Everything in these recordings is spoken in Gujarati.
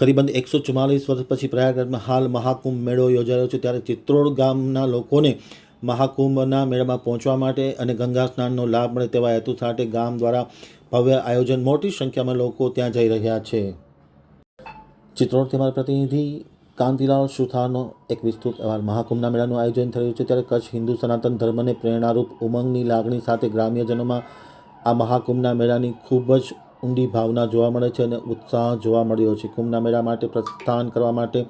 કરીબન એકસો ચુમ્માલીસ વર્ષ પછી પ્રયાગરાજમાં હાલ મહાકુંભ મેળો યોજાયો છે, ત્યારે ચિત્રોડ ગામના લોકોને મહાકુંભના મેળામાં પહોંચવા માટે અને ગંગા સ્નાનનો લાભ મળે તેવા હેતુ સાથે ગામ દ્વારા ભવ્ય આયોજન મોટી સંખ્યામાં લોકો ત્યાં જઈ રહ્યા છે. ચિત્રોડથી અમારા પ્રતિનિધિ કાંતિલાલ સુથારનો એક વિસ્તૃત અહેવાલ. મહાકુંભના મેળાનું આયોજન થયું છે, ત્યારે કચ્છ હિન્દુ સનાતન ધર્મને પ્રેરણારૂપ ઉમંગની લાગણી સાથે ગ્રામ્યજનોમાં આ મહાકુંભના મેળાની ખૂબ જ ઊંડી ભાવના જોવા મળે છે અને ઉત્સાહ જોવા મળ્યો છે. કુંભના મેળા માટે પ્રસ્થાન કરવા માટે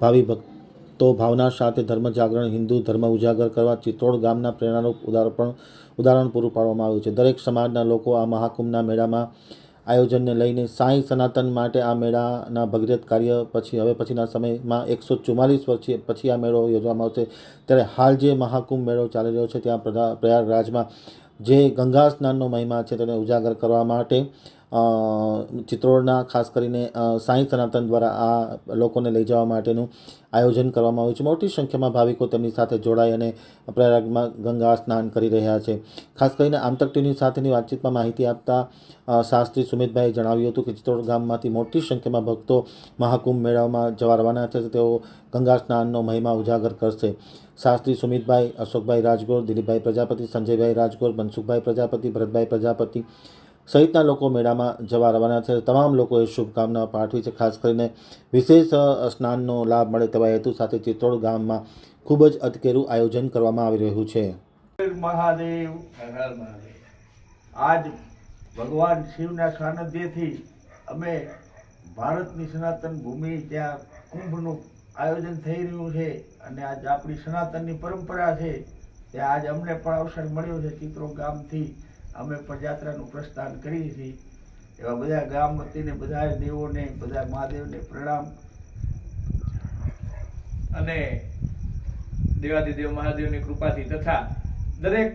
ભાવિ ભક્તો ભાવના સાથે ધર્મ જાગરણ, હિન્દુ ધર્મ ઉજાગર કરવા ચિત્રોડ ગામના પ્રેરણારૂપ ઉદાહરણ ઉદાહરણ પૂરું પાડવામાં આવ્યું છે. દરેક સમાજના લોકો આ મહાકુંભના મેળામાં આયોજનને લઈને સાંઈ સનાતન માટે આ મેળાના ભગીરથ કાર્ય પછી, હવે પછીના સમયમાં એકસો ચુમ્માલીસ વર્ષ પછી આ મેળો યોજવામાં આવશે. ત્યારે હાલ જે મહાકુંભ મેળો ચાલી રહ્યો છે, ત્યાં પ્રયાગરાજમાં જે ગંગા સ્નાનનો મહિમા છે તેને ઉજાગર કરવા માટે ચિત્રોડના ખાસ કરીને સાંઈ સનાતન દ્વારા આ લોકોને લઈ જવા માટેનું આયોજન કરવામાં આવ્યું છે. મોટી સંખ્યામાં ભાવિકો તેમની સાથે જોડાઈ અને પ્રયાગમાં ગંગા સ્નાન કરી રહ્યા છે. ખાસ કરીને આમતક ટીવીની સાથેની વાતચીતમાં માહિતી આપતા શાસ્ત્રી સુમિતભાઈએ જણાવ્યું હતું કે ચિત્રોડ ગામમાંથી મોટી સંખ્યામાં ભક્તો મહાકુંભ મેળામાં જવા રવાના છે તેઓ ગંગા સ્નાનનો મહિમા ઉજાગર કરશે. શાસ્ત્રી સુમિતભાઈ, અશોકભાઈ રાજગોર, દિલીપભાઈ પ્રજાપતિ, સંજયભાઈ રાજગોર, મનસુખભાઈ પ્રજાપતિ, ભરતભાઈ પ્રજાપતિ સહિતના લોકો મેળામાં જવા રવાના છે તમામ લોકોએ શુભકામના પાઠવી છે. ખાસ કરીને વિશેષ સ્નાનનો લાભ મળે તેવા હેતુ સાથે ચિત્રોડ ગામમાં ખૂબ જ અટકેરું આયોજન કરવામાં આવી રહ્યું છે. મહાદેવ. આજ ભગવાન શિવના સાનિધ્યથી અમે ભારતની સનાતન ભૂમિ ત્યાં કુંભનું આયોજન થઈ રહ્યું છે અને આજ આપણી સનાતનની પરંપરા છે ત્યાં આજ અમને પણ અવસર મળ્યો છે ચિત્રો ગામથી. અમે પદયાત્રાનું પ્રસ્થાન કરીએ છીએ. એવા બધા ગામ વતીને બધા દેવોને, બધા મહાદેવને પ્રણામ. અને દેવાદિદેવ મહાદેવની કૃપાથી તથા દરેક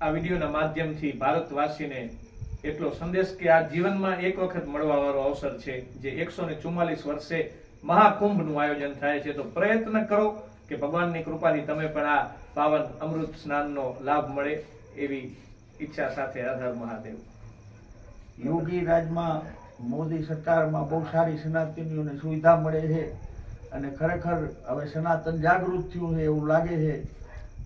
આ વિડીયોના માધ્યમથી ભારતવાસીને એટલો સંદેશ કે આ જીવનમાં એક વખત મળવા વાળો અવસર છે, જે એકસો ને ચુમ્માલીસ વર્ષે મહાકુંભનું આયોજન થાય છે. તો પ્રયત્ન કરો કે ભગવાનની કૃપાથી તમે પણ આ પાવન અમૃત સ્નાનનો લાભ મળે એવી ઈચ્છા સાથે હર મહાદેવ. યોગી રાજમાં મોદી સરકારમાં બહુ સારી સનાતનીઓને સુવિધા મળે છે અને ખરેખર હવે સનાતન જાગૃત થયું છે એવું લાગે છે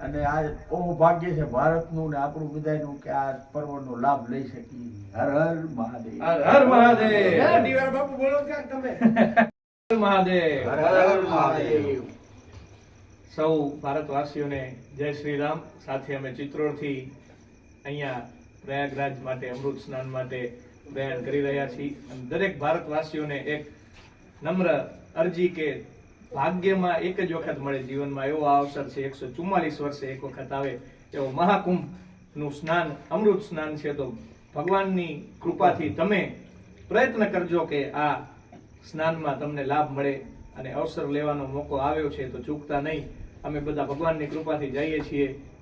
અને આ બહુ ભાગ્ય છે ભારતનું ને આપણું બધાનું કે આ પર્વનો લાભ લઈ શકીએ. હર હર મહાદેવ. હર હર મહાદેવ. બાપુ બોલો ક્યાંક તમે? હર મહાદેવ. હર હર મહાદેવ. સૌ ભારતવાસીઓને જય શ્રી રામ સાથે અમે ચિત્રોડથી અહીંયા પ્રયાગરાજ માટે, અમૃત સ્નાન માટે પ્રયાણ કરી રહ્યા છીએ. અને દરેક ભારતવાસીઓને એક નમ્ર અરજી કે ભાગ્યમાં એક જ વખત મળે જીવનમાં એવો આ અવસર છે. એકસો ચુમ્માલીસ વર્ષે એક વખત આવે એવો મહાકુંભનું સ્નાન, અમૃત સ્નાન છે. તો ભગવાનની કૃપાથી તમે પ્રયત્ન કરજો કે આ સ્નાનમાં તમને લાભ મળે અને અવસર લેવાનો મોકો આવ્યો છે. તો ચૂકતા નહીં. અમે બધા ભગવાનની કૃપાથી જઈએ છીએ.